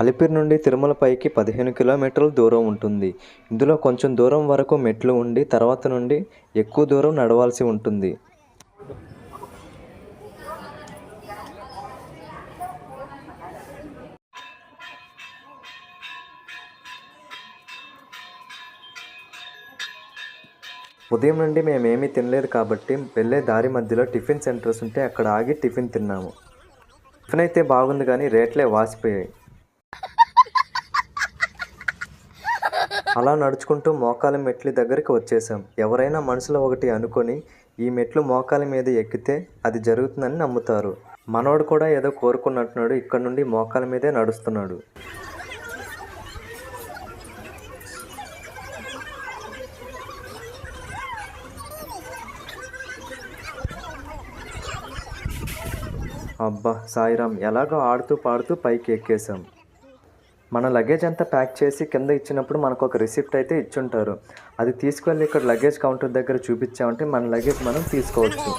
అలిపిరి నుండి తిరుమలపైకి పదిహేను కిలోమీటర్ల దూరం ఉంటుంది. ఇందులో కొంచెం దూరం వరకు మెట్లు ఉండి తర్వాత నుండి ఎక్కువ దూరం నడవాల్సి ఉంటుంది. ఉదయం నుండి మేమేమీ తినలేదు కాబట్టి వెళ్ళే దారి మధ్యలో టిఫిన్ సెంటర్స్ ఉంటే అక్కడ ఆగి టిఫిన్ తిన్నాము. టిఫిన్ అయితే బాగుంది కానీ రేట్లే వాసిపోయాయి. అలా నడుచుకుంటూ మోకాల మెట్ల దగ్గరికి వచ్చేసాం ఎవరైనా మనసులో ఒకటి అనుకొని ఈ మెట్లు మోకాలి మీద ఎక్కితే అది జరుగుతుందని నమ్ముతారు. మనోడు కూడా ఏదో కోరుకున్నట్టున్నాడు ఇక్కడ నుండి మోకాల మీదే నడుస్తున్నాడు. అబ్బా సాయిరామ్ ఎలాగో ఆడుతూ పాడుతూ పైకి ఎక్కేసాం మన లగేజ్ అంతా ప్యాక్ చేసి కింద ఇచ్చినప్పుడు మనకు ఒక రిసిప్ట్ అయితే ఇచ్చుంటారు. అది తీసుకెళ్ళి ఇక్కడ లగేజ్ కౌంటర్ దగ్గర చూపించామంటే మన లగేజ్ మనం తీసుకోవచ్చు.